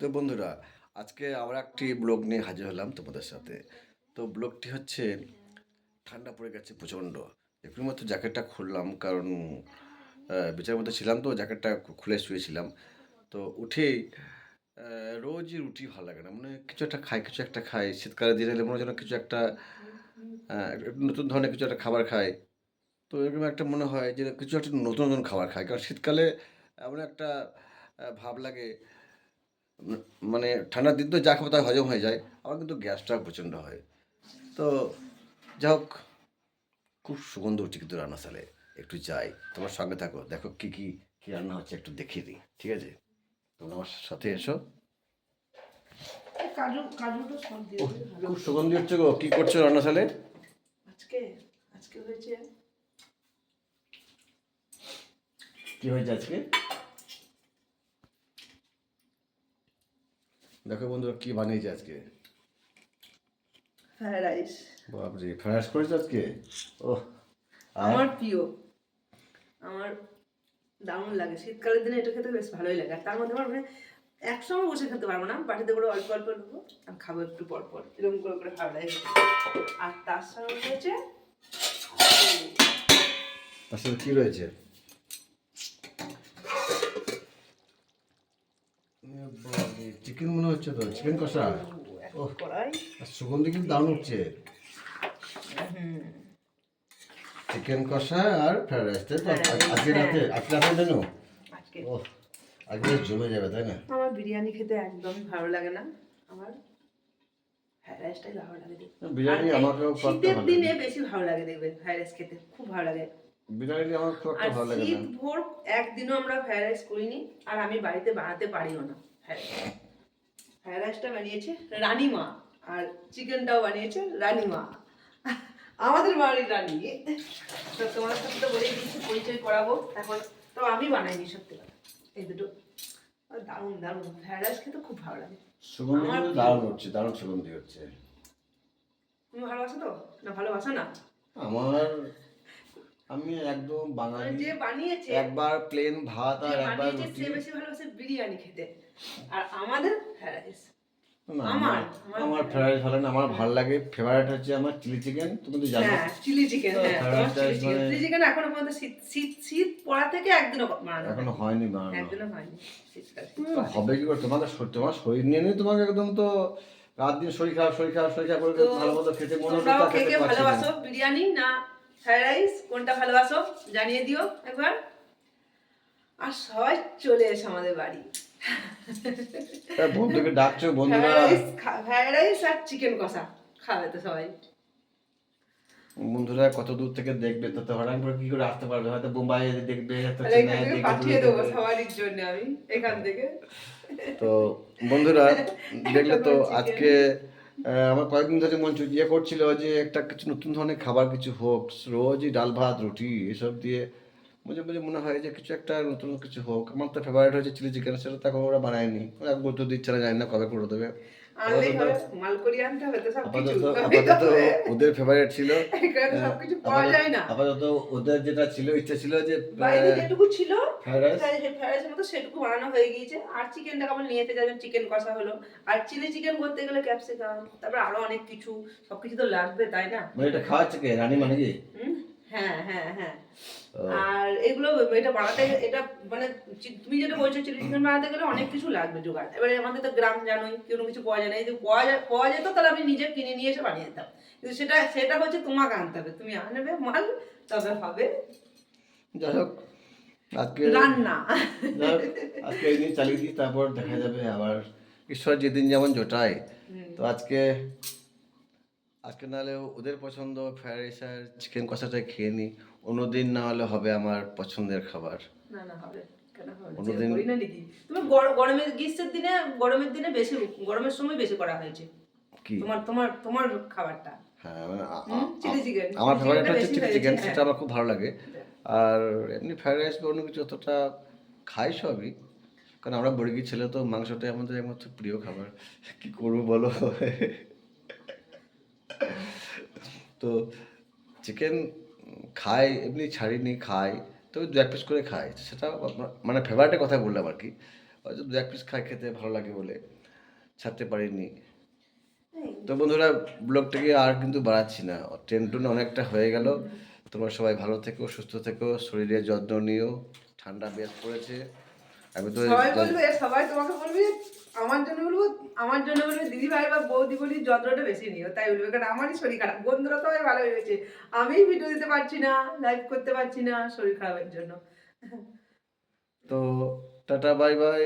তো বন্ধুরা, আজকে আবার একটি ব্লগ নিয়ে হাজির হলাম তোমাদের সাথে। তো ব্লগটি হচ্ছে, ঠান্ডা পড়ে গেছে প্রচণ্ড। একটু মাত্র জ্যাকেটটা খুললাম, কারণ বিছানার মধ্যে ছিলাম তো, জ্যাকেটটা খুলে শুয়েছিলাম। তো উঠেই রোজই রুটি ভালো লাগে না মানে কিছু একটা খাই, কিছু একটা খাই। শীতকালে দিনে মনে হয় যেন কিছু একটা নতুন ধরনের কিছু একটা খাবার খাই। তো এরকম একটা মনে হয় যে কিছু একটা নতুন নতুন খাবার খাই, কারণ শীতকালে এমন একটা ভাব লাগে মানে ঠান্ডার দিন তো যা খাব তা হজম হয়ে যায় আমার কিন্তু গ্যাসটা প্রচণ্ড হয়। তো যা হোক খুব সুগন্ধ উঠছে কিন্তু রান্না সালে। একটু যাই তোমার সঙ্গে থাকো দেখো কি কি কি রান্না হচ্ছে একটু দেখিয়ে দিই ঠিক আছে? তোমরা আমার সাথে এসো। খুব সুগন্ধি হচ্ছে গো কি করছ রান্না সালে? আজকে আজকে হয়েছে কি হয়েছে আজকে? দেখো বন্ধুরা কি বানিয়েছে আজকে। ফ্রাইড রাইস বাপরে ফ্রাইস করেছ আজকে? আর? আমার প্রিয়। আমার দারুণ লাগে। শীতকালের দিনে এটা খেতে বেশ ভালোই লাগে। আর তার মধ্যে আমার মানে একসঙ্গে বসে খেতে পারব না। বাটিতে করে অল্প অল্প নেব আর খাব একটু পর পর। এরকম করে করে লাগে খেতে। আর তার সঙ্গে হয়েছে তার সাথে কি রয়েছে চিকেন মনে হচ্ছে তো? চিকেন কষা? সুগন্ধি কিন্তু দারুণ উঠছে চিকেন কষা আর ফ্রাইড রাইস তাই তো? আজকে রাতে আজকে রাতে মেনু আজকে। আজকে জমে যাবে তাই না? আমার বিরিয়ানি খেতে একদমই ভালো লাগে না। আমার। বিরিয়ানি আমাকেও শীতের দিনে বেশি ভালো লাগে দেখবে ফ্রাইড রাইস খেতে। খুব ভালো লাগে। বিরিয়ানি আমার খুব একটা ভালো লাগে না। ভোর একদিনও আমরা ফ্রাইড রাইস করিনি আর আমি বাড়িতে বানাতে পারিও না ফ্রাইড রাইসটা বানিয়েছে রানীমা আর চিকেনটাও বানিয়েছে রানীমা। আমাদের বাড়ির রানী। তো তোমার সাথে তো বলেই দিচ্ছি পরিচয় করাবো। এখন তো আমি বানাইনি সত্যি কথা। এই দুটো। দারুণ দারুণ। ফ্রাইড রাইস খেতে খুব ভালো লাগে। সুগন্ধি আমার দারুণ হচ্ছে দারুণ সুগন্ধি হচ্ছে। তুমি ভালোবাসো তো? না ভালোবাসো না? আমার আমি একদম মানে বাঙালি। যে বানিয়েছে একবার প্লেন ভাত আর একবার রুটি। বেশি ভালোবাসে বিরিয়ানি খেতে। আর আমাদের ফ্রাইড রাইস আমার- আমার আমার আমার ভালো না আমার ভালো লাগে। ফেভারিট হচ্ছে আমার চিলি চিকেন তুমি তো জানো। হ্যাঁ চিলি চিকেন হ্যাঁ চিলি চিকেন মানে- এখনও পর্যন্ত শীত শীত শীত পড়া থেকে একদিনও বানানো এখনও হয়নি। বানানো একদিনও হয়নি। হবে কি করে? তোমার শরীর নিয়ে নিয়ে তোমাকে একদম তো রাত দিন শরীর খারাপ শরীর খারাপ শরীর খারাপ করে ভালো মতো খেতে মনে তোমরাও কে কে ভালোবাসো? বিরিয়ানি না ফ্রাইড রাইস কোনটা ভালোবাসো? জানিয়ে দিও একবার। আর সবাই চলে এসো আমাদের বাড়ি। বন্ধুকে ডাকছো বন্ধুরা? ফ্রাইড রাইস আর চিকেন কষা খাবে তো সবাই। বন্ধুরা কত দূর থেকে দেখবে? তো হঠাৎ করে কি করে আসতে পারবে? হয়তো বোম্বাই দেখবে হয়তো চেন্নাই দেখবে, পাঠিয়ে দেবো। সবারই জন্য আমি এখান থেকে। তো বন্ধুরা দেখলে তো আজকে আমার কয়েকদিন ধরে মন ইয়ে করছিল যে একটা কিছু নতুন ধরনের খাবার কিছু হোক রোজই ডাল ভাত রুটি এসব দিয়ে মাঝে মাঝে মনে হয় যে কিছু একটা নতুন কিছু হোক। আমার তো ফেভারিট হচ্ছে চিলি চিকেন সেটা তো এখন ওরা বানায়নি। ওরা গুরুত্ব দিচ্ছে না জানি না কবে করে দেবে। আপাতত- ওদের ফেভারিট ছিল। আপাতত ওদের যেটা ছিল ইচ্ছা ছিল যে যেটুকু ছিল ফ্রাইড মতো সেটুকু বানানো হয়ে গিয়েছে। আর চিকেনটা কেমন নিয়ে যাবেন চিকেন কষা হলো। আর চিলি চিকেন করতে গেলে ক্যাপসিকাম তারপর আরও অনেক কিছু সবকিছু তো লাগবে তাই না? মানে এটা খাওয়াচ্ছে কে রানী মানে কি? হুম? হ্যাঁ হ্যাঁ হ্যাঁ। আর এগুলো এটা বানাতে এটা মানে তুমি যেটা বলছো চিলি চিকেন বানাতে গেলে অনেক কিছু লাগবে জোগাড়। এবারে আমাদের তো গ্রাম জানোই কোনো কিছু পাওয়া যায় না। যদি পাওয়া যায় পাওয়া যেত তাহলে আমি নিজে কিনে নিয়ে এসে বানিয়ে দিতাম। কিন্তু সেটা সেটা হচ্ছে তোমাকে আনতে হবে। তুমি আনবে মাল তবে হবে যাই হোক আজকে রান্না। আজকে এই চালিয়ে দিই তারপর দেখা যাবে আবার। ঈশ্বর যেদিন যেমন জোটায়। তো আজকে আজকে নাহলে ওদের পছন্দ ফ্রাইড রাইস আর চিকেন কষাটাই খেয়ে নিই অন্যদিন না হলে হবে আমার পছন্দের খাবার। না না হবে। অন্যদিন- তুমি গরমের গ্রীষ্মের দিনে গরমের দিনে বেশি গরমের সময় বেশি করা হয়েছে। কি? তোমার তোমার তোমার খাবারটা। হ্যাঁ মানে আমার ফেভারিট হচ্ছে চিলি চিকেন হ্যাঁ। সেটা আমার খুব ভালো লাগে। আর এমনি ফ্রাইড রাইস বা অন্য কিছু অতটা খাই সবই। কারণ আমরা বর্গি ছেলে তো মাংসটাই আমাদের একমাত্র প্রিয় খাবার। কি করব বলো? তো চিকেন খাই, এমনি ছাড়িনি, খাই। তবে দু এক পিস করে খাই। সেটা মানে ফেভারিটের কথা বললাম আর কি। দু এক পিস খাই খেতে ভালো লাগে বলে ছাড়তে পারিনি। তো বন্ধুরা, ব্লগটাকে আর কিন্তু বাড়াচ্ছি না। ট্রেন টুন অনেকটা হয়ে গেল। তোমরা সবাই ভালো থেকো, সুস্থ থেকো শরীরের যত্ন নিও। ঠান্ডা বেশ পড়েছে। তো সবাই বলবে সবাই তোমাকে বলবে আমার জন্য বলব আমার জন্য বলবে দিদি ভাই বা বৌদি বলি যত্নটা বেশি নিও তাই বলবে কারণ আমারই শরীর খারাপ। বন্ধুরা তো ভালো হয়েছে আমি ভিডিও দিতে পারছি না লাইভ করতে পারছি না শরীর খারাপের জন্য। তো টাটা বাই বাই